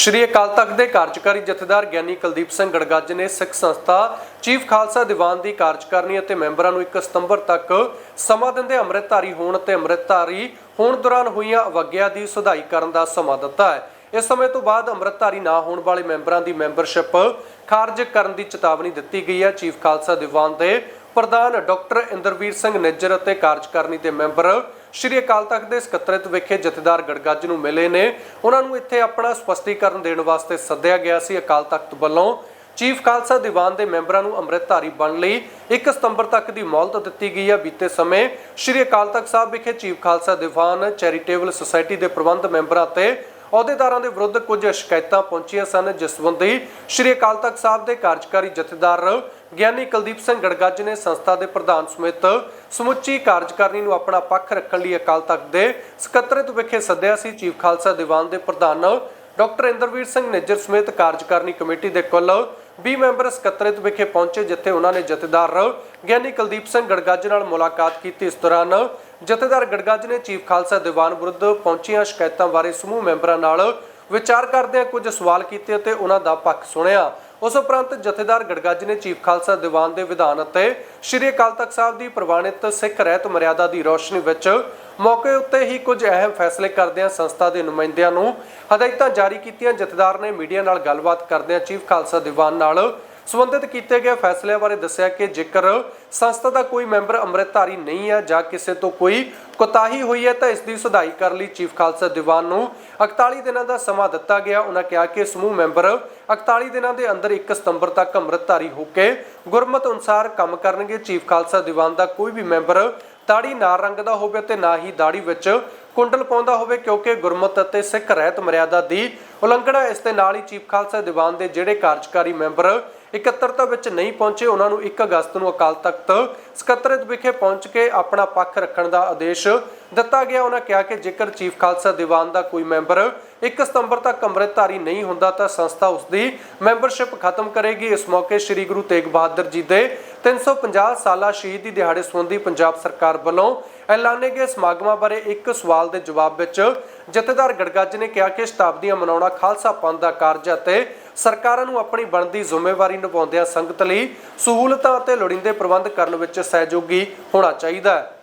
ਸ਼੍ਰੀ ਅਕਾਲ ਤਖਤ ਦੇ ਕਾਰਜਕਾਰੀ ਜਥੇਦਾਰ ਗਿਆਨੀ ਕੁਲਦੀਪ ਸਿੰਘ ਗੜਗੱਜ ਨੇ ਸਿੱਖ ਸੰਸਥਾ ਚੀਫ ਖਾਲਸਾ ਦੀਵਾਨ ਦੀ ਕਾਰਜਕਾਰਨੀ ਅਤੇ ਮੈਂਬਰਾਂ ਨੂੰ 1 ਸਤੰਬਰ ਤੱਕ ਸਮਾਂ ਦਿੰਦੇ ਅੰਮ੍ਰਿਤਧਾਰੀ ਹੋਣ ਅਤੇ ਅੰਮ੍ਰਿਤਧਾਰੀ ਹੋਣ ਦੌਰਾਨ ਹੋਈਆਂ ਅਵਗਿਆ ਦੀ ਸੁਧਾਈ ਕਰਨ ਦਾ ਸਮਾਂ ਦਿੱਤਾ ਹੈ। ਇਸ ਸਮੇਂ ਤੋਂ ਬਾਅਦ ਅੰਮ੍ਰਿਤਧਾਰੀ ਨਾ ਹੋਣ ਵਾਲੇ ਮੈਂਬਰਾਂ ਦੀ ਮੈਂਬਰਸ਼ਿਪ ਖਾਰਜ ਕਰਨ ਦੀ ਚੇਤਾਵਨੀ ਦਿੱਤੀ ਗਈ ਹੈ। ਚੀਫ ਖਾਲਸਾ ਦੀਵਾਨ ਦੇ ਪ੍ਰਧਾਨ ਡਾਕਟਰ ਇੰਦਰਵੀਰ ਸਿੰਘ ਨਿੱਜਰ ਅਤੇ ਕਾਰਜਕਾਰਨੀ ਦੇ ਮੈਂਬਰ ਸ਼੍ਰੀ ਅਕਾਲ ਤਖਤ ਦੇ ਸਕੱਤਰੇਤ ਵਿਖੇ ਜਥੇਦਾਰ ਗੜਗੱਜ ਨੂੰ ਮਿਲੇ ਨੇ। ਉਹਨਾਂ ਨੂੰ ਇੱਥੇ ਆਪਣਾ ਸਪਸ਼ਟੀਕਰਨ ਦੇਣ ਵਾਸਤੇ ਸੱਦਿਆ ਗਿਆ ਸੀ। ਅਕਾਲ ਤਖਤ ਵੱਲੋਂ ਚੀਫ ਖਾਲਸਾ ਦੀਵਾਨ ਦੇ ਮੈਂਬਰਾਂ ਨੂੰ ਅੰਮ੍ਰਿਤਧਾਰੀ ਬਣਨ ਲਈ 1 ਸਤੰਬਰ ਤੱਕ ਦੀ ਮੌਲਤ ਦਿੱਤੀ ਗਈ ਹੈ। ਬੀਤੇ ਸਮੇਂ ਸ਼੍ਰੀ ਅਕਾਲ ਤਖਤ ਸਾਹਿਬ ਵਿਖੇ chief Khalsa Diwan charitable society ਦੇ ਪ੍ਰਬੰਧ ਮੈਂਬਰਾਂ ਤੇ ਅਹੁਦੇਦਾਰਾਂ ਦੇ ਵਿਰੁੱਧ ਕੁਝ ਸ਼ਿਕਾਇਤਾਂ ਪਹੁੰਚੀਆਂ ਸਨ, ਜਿਸ ਸੰਬੰਧੀ ਸ਼੍ਰੀ ਅਕਾਲ ਤਖਤ ਸਾਹਿਬ ਦੇ ਕਾਰਜਕਾਰੀ ਜਥੇਦਾਰ ਗਿਆਨੀ ਕੁਲਦੀਪ ਸਿੰਘ ਗੜਗੱਜ ਨੇ ਸੰਸਥਾ ਦੇ ਪ੍ਰਧਾਨ ਸਮੇਤ ਸਮੁੱਚੀ ਕਾਰਜਕਾਰਨੀ ਨੂੰ ਆਪਣਾ ਪੱਖ ਰੱਖਣ ਲਈ ਅਕਾਲ ਤਖਤ ਦੇ ਸਕੱਤਰੇਤ ਵਿਖੇ ਸੱਦਿਆ ਸੀ। ਚੀਫ ਖਾਲਸਾ ਦੀਵਾਨ ਦੇ ਪ੍ਰਧਾਨ ਡਾਕਟਰ ਇੰਦਰਵੀਰ ਸਿੰਘ ਨਿੱਜਰ ਸਮੇਤ ਕਾਰਜਕਾਰਨੀ ਕਮੇਟੀ ਦੇ ਕੁੱਲ 20 ਮੈਂਬਰ ਸਕੱਤਰੇਤ ਵਿਖੇ ਪਹੁੰਚੇ, ਜਿੱਥੇ ਉਹਨਾਂ ਨੇ ਜਥੇਦਾਰ ਗਿਆਨੀ ਕੁਲਦੀਪ ਸਿੰਘ ਗੜਗੱਜ ਨਾਲ ਮੁਲਾਕਾਤ ਕੀਤੀ। ਇਸ ਦੌਰਾਨ ਜਥੇਦਾਰ ਗੜਗੱਜ ਨੇ ਚੀਫ ਖਾਲਸਾ ਦੀਵਾਨ ਵਿਰੁੱਧ ਪਹੁੰਚੀਆਂ ਸ਼ਿਕਾਇਤਾਂ ਬਾਰੇ ਸਮੂਹ ਮੈਂਬਰਾਂ ਨਾਲ ਵਿਚਾਰ ਕਰਦਿਆਂ ਕੁਝ ਸਵਾਲ ਕੀਤੇ ਅਤੇ ਉਹਨਾਂ ਦਾ ਪੱਖ ਸੁਣਿਆ। ਉਸ ਉਪਰੰਤ ਜਥੇਦਾਰ ਗੜਗੱਜ ਨੇ ਚੀਫ ਖਾਲਸਾ ਦੀਵਾਨ ਦੇ ਵਿਧਾਨ ਅਤੇ ਸ਼੍ਰੀ ਅਕਾਲ ਤਖਤ ਸਾਹਿਬ ਦੀ ਪ੍ਰਵਾਨਿਤ ਸਿੱਖ ਰਹਿਤ ਮਰਿਆਦਾ ਦੀ ਰੋਸ਼ਨੀ ਵਿੱਚ ਮੌਕੇ ਉੱਤੇ ਹੀ ਕੁਝ ਅਹਿਮ ਫੈਸਲੇ ਕਰਦਿਆਂ ਸੰਸਥਾ ਦੇ ਨੁਮਾਇੰਦਿਆਂ ਨੂੰ ਹਦਾਇਤਾਂ ਜਾਰੀ ਕੀਤੀਆਂ। ਜਥੇਦਾਰ ਨੇ ਮੀਡੀਆ ਨਾਲ ਗੱਲਬਾਤ ਕਰਦਿਆਂ ਚੀਫ ਖਾਲਸਾ ਦੀਵਾਨ ਨਾਲ ਸੰਬੰਧਿਤ ਕੀਤੇ ਗਏ ਫੈਸਲਿਆਂ ਬਾਰੇ ਦੱਸਿਆ ਕਿ ਜੇਕਰ ਸੰਸਥਾ ਦਾ ਕੋਈ ਮੈਂਬਰ ਅੰਮ੍ਰਿਤਧਾਰੀ ਨਹੀਂ ਹੈ ਜਾਂ ਕਿਸੇ ਤੋਂ ਕੋਈ ਕੋਤਾਹੀ ਹੋਈ ਹੈ ਤਾਂ ਇਸ ਦੀ ਸੁਧਾਈ ਕਰਨ ਲਈ ਚੀਫ ਖਾਲਸਾ ਦੀਵਾਨ ਨੂੰ 41 ਦਿਨਾਂ ਦਾ ਸਮਾਂ ਦਿੱਤਾ ਗਿਆ। ਉਹਨਾਂ ਕਿਹਾ ਕਿ ਸਮੂਹ ਮੈਂਬਰ 41 ਦਿਨਾਂ ਦੇ ਅੰਦਰ 1 ਸਤੰਬਰ ਤੱਕ ਅੰਮ੍ਰਿਤਧਾਰੀ ਹੋ ਕੇ ਗੁਰਮਤ ਅਨੁਸਾਰ ਕੰਮ ਕਰਨਗੇ। ਚੀਫ ਖਾਲਸਾ ਦੀਵਾਨ ਦਾ ਕੋਈ ਵੀ ਮੈਂਬਰ ਦਾੜੀ ਨਾ ਰੰਗ ਦਾ ਹੋਵੇ ਤੇ ਨਾ ਹੀ ਦਾੜੀ ਵਿੱਚ ਕੁੰਡਲ ਪਾਉਂਦਾ ਹੋਵੇ ਕਿਉਂਕਿ ਗੁਰਮਤ ਅਤੇ ਸਿੱਖ ਰਹਿਤ ਮਰਿਆਦਾ ਦੀ ਉਲੰਘਣਾ ਇਸ ਦੇ ਨਾਲ ਹੀ ਚੀਫ ਖਾਲਸਾ ਦੀਵਾਨ ਦੇ ਜਿਹੜੇ ਕਾਰਜਕਾਰੀ ਮੈਂਬਰ ਇਕੱਤਰਤਾ ਵਿੱਚ ਨਹੀਂ ਪਹੁੰਚੇ, ਉਹਨਾਂ ਨੂੰ 1 ਅਗਸਤ ਨੂੰ ਅਕਾਲ ਤਖਤ ਸਕੱਤਰੇਤ ਵਿਖੇ ਪਹੁੰਚ ਕੇ ਆਪਣਾ ਪੱਖ ਰੱਖਣ ਦਾ ਆਦੇਸ਼ ਦਿੱਤਾ ਗਿਆ। ਉਹਨਾਂ ਕਿਹਾ ਕਿ ਜੇਕਰ ਚੀਫ ਖਾਲਸਾ ਦੀਵਾਨ ਦਾ ਕੋਈ ਮੈਂਬਰ 1 ਸਤੰਬਰ ਤੱਕ ਅੰਮ੍ਰਿਤਧਾਰੀ ਨਹੀਂ ਹੁੰਦਾ, ਤਾਂ ਸੰਸਥਾ ਉਸ ਦੀ ਮੈਂਬਰਸ਼ਿਪ ਖਤਮ ਕਰੇਗੀ। ਇਸ ਮੌਕੇ ਸ੍ਰੀ ਗੁਰੂ ਤੇਗ ਬਹਾਦਰ ਜੀ ਦੇ 350 ਸਾਲਾ ਸ਼ਹੀਦੀ ਦਿਹਾੜੇ ਸੰਬੰਧੀ ਪੰਜਾਬ ਸਰਕਾਰ ਵੱਲੋਂ ਐਲਾਨੇ ਗਏ ਸਮਾਗਮਾਂ ਬਾਰੇ ਇੱਕ ਸਵਾਲ ਦੇ ਜਵਾਬ ਵਿੱਚ ਜਥੇਦਾਰ ਗੜਗੱਜ ਨੇ ਕਿਹਾ ਕਿ ਸ਼ਤਾਬਦੀਆਂ ਮਨਾਉਣਾ ਖਾਲਸਾ ਪੰਥ ਦਾ ਕਾਰਜ ਅਤੇ ਸਰਕਾਰਾਂ ਨੂੰ ਆਪਣੀ ਬਣਦੀ ਜ਼ਿੰਮੇਵਾਰੀ ਨਿਭਾਉਂਦਿਆਂ ਸੰਗਤ ਲਈ ਸਹੂਲਤਾਂ ਅਤੇ ਲੋੜੀਂਦੇ ਪ੍ਰਬੰਧ ਕਰਨ ਵਿੱਚ ਸਹਿਯੋਗੀ ਹੋਣਾ ਚਾਹੀਦਾ ਹੈ।